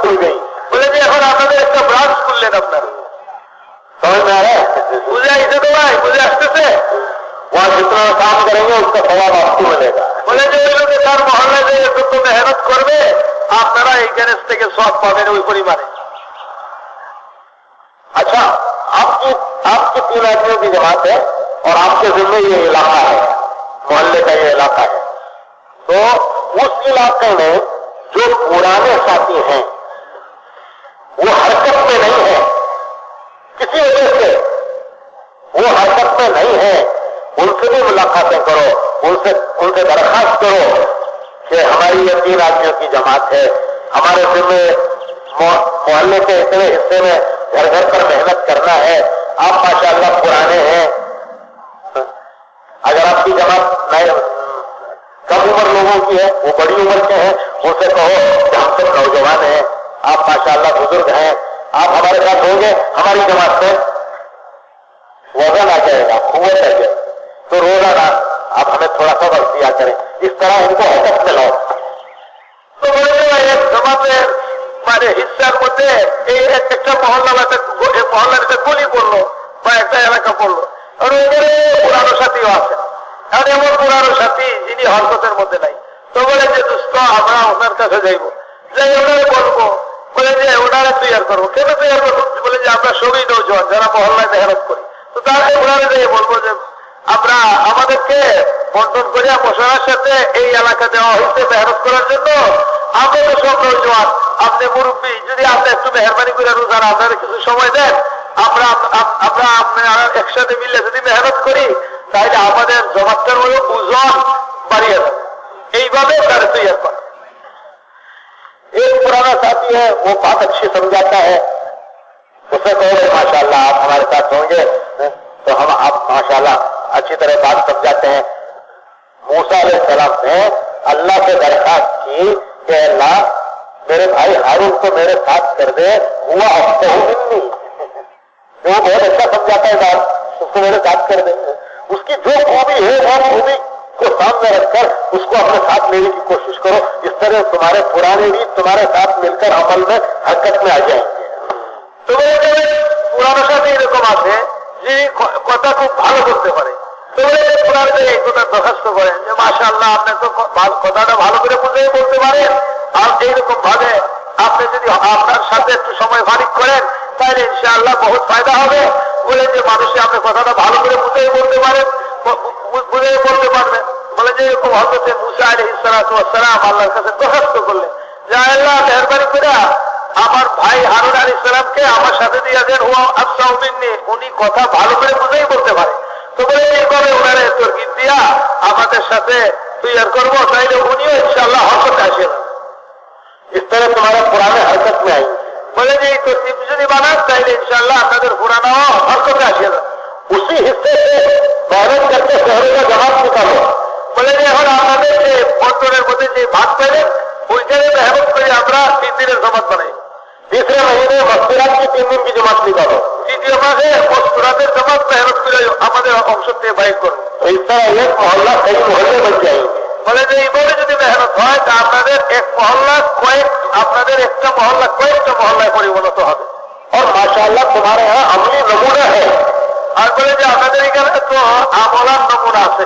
खुल गई বলে যে এখন আপনাদের একটা ব্রাঞ্চ খুললেন আপনার समझ में आ रहा है বুঝে আসছে তো ভাই বুঝে আসতেছে वहाँ जितना काम करेंगे उसका सवाब आपको मिलेगा বলে যে ওই লোকে তার মহল্লায় যে যত মেহনত করবে আপনারা এইখানে থেকে সব পাবেন ওই পরিমাণে अच्छा आपकी आपकी तीन आदमियों की जमात है और आपके जिम्मे ये इलाका है मोहल्ले का ये इलाका है तो उस इलाके में जो पुराने साथी हैं वो हरकत में नहीं है। किसी वजह से वो हरकत में नहीं है। उनसे भी मुलाकातें करो, उनसे उनसे दरखास्त करो कि हमारी ये तीन आदमियों की जमात है। हमारे जिम्मे मोहल्ले के इतने हिस्से में घर घर पर मेहनत करना है। आप माशाल्लाह पुराने हैं। अगर आपकी जमात नए कम उम्र लोगों की है, वो बड़ी उम्र के हैं, उनसे कहो कि हम सब नौजवान हैं। आप माशाल्लाह बुजुर्ग हैं आप हमारे साथ होंगे हमारी जमात से वजन आ जाएगा कुत आ जाएगा तो रोजाना आप हमें थोड़ा सा वक्त दिया करें इस तरह उनको हरकत में लाओ তো বলে যে ভাই, এক জমাতের মানে হিসার মধ্যে এই এক- একটা মহল্লা বা একটা গো- এই মহল্লার একটা গলি পড়লো বা একটা এলাকা পড়লো আর ওইখানে পুরানো সাথীও আছে এখন এমন পুরানো সাথী যিনি হরকতের মধ্যে নাই তো বলে যে দুস্থ আমরা ওনার কাছে যাইব যাই ওনারে বলবো বলে যে, ওনারা তৈরি করব। কেন তৈরি করব? বলে যে, আমরা সবই নৌজওয়ান যারা মহল্লায় মেহনত করি। তো তাহলে ওনারে যাই বলব যে, আমরা, আমাদেরকে বন্টন করিয়া মশলার সাথে এই এলাকা দেওয়া হয়েছে মেহনত করার জন্য। আমরা তো সব নৌজওয়ান আপনি মুরব্বী, যদি আপনি একটু মেহরবানি করে রোজার আপনারা কিছু সময় দেন। আমরা আমরা আপনারা একসাথে মিলে যদি মেহনত করি, তাহলে আমাদের জমাতের মধ্যে ওজন বাড়িয়ে যাবে এইভাবে তার তৈরি করা। साथी है, वो बात अच्छी समझाता है। उसे कहो माशाल्लाह, आप हमारे साथ होंगे तो हम आप, माशाल्लाह, अच्छी तरह बात समझाते हैं। मूसा सलाम ने अल्लाह से दरखास्त की कि अल्लाह, मेरे भाई हारून को मेरे साथ कर दे, हुआ हफ़्ते मिलनी। वो बहुत अच्छा समझाता है बात, उसको मेरे साथ कर दे। उसकी जो खूबी है, वो खूबी को सामने रखकर उसको अपने साथ लेने की कोशिश करो इस तरह तुम्हारे पुराने भी तुम्हारे साथ मिलकर अमल में हरकत में आ जाएंगे তো বলে যে পুরানো সাথে এরকম আছে যিনি ক- কথা খুব ভালো করতে পারে তো বলে যে পুরানো যে এই কথা দরখাস্ত করেন যে মাসা আল্লাহ আপনি তো ক- ভালো- কথাটা ভালো করে বুঝেই বলতে পারেন আর এইরকম ভাবে আপনি যদি আপনার সাথে একটু সময় ফারিক করেন তাহলে ইনশাআল্লাহ বহুত ফায়দা হবে বলে যে মানুষে আপনি কথাটা ভালো করে বুঝেই বলতে পারেন বু- বু- বুঝেই বলতে পারবেন বলে যে এরকম হজরতে মুসা আলী ইসালাম আল্লাহর কাছে দরখাস্ত করলেন যে আল্লাহ মেহরবানি করে আমার ভাই হারুন আলী ইসলামকে আমার সাথে দিয়ে দেন ও আফসা উমিননি উনি কথা ভালো করে বুঝেই বলতে পারে তো বলে এইভাবে ওনারে তর্কিত দিয়া আমাদের সাথে তৈরি করবো তাইলে উনিও ইনশাল্লাহ হরকতে আসেন इस तरह तुम्हारे पुराने हरकत में आएंगे বলে যে এই তরকিব যদি বানান তাইলে ইনশাল্লাহ আপনাদের পুরানো হরকতে আসে না उसी हिस्से से मेहनत करके शहरों का जमात निकालो বলে যে এখন আপনাদের যে বন্টনের মধ্যে যে ভাগ পেলেন ওইখানে মেহনত করে আমরা তিন দিনের জমাত বানাই तीसरे महीने मस्तिरात की तीन दिन की जमात निकालो তৃতীয় মাসে মস্তুরাতের জমাত মেহনত করে আমাদের অংশ থেকে বাইক করবো तो इस तरह एक मोहल्ला कई मोहल्ले बन जाएंगे বলে যে এইভাবে যদি মেহনত হয় তা আপনাদের এক মহল্লা কয়েক আপনাদের একটা মহল্লা কয়েকটা মহল্লায় পরিণত হবে और माशाल्लाह तुम्हारे यहाँ अमली नमूना है আর বলে যে আপনাদের এখানে তো আমলার নমুনা আছে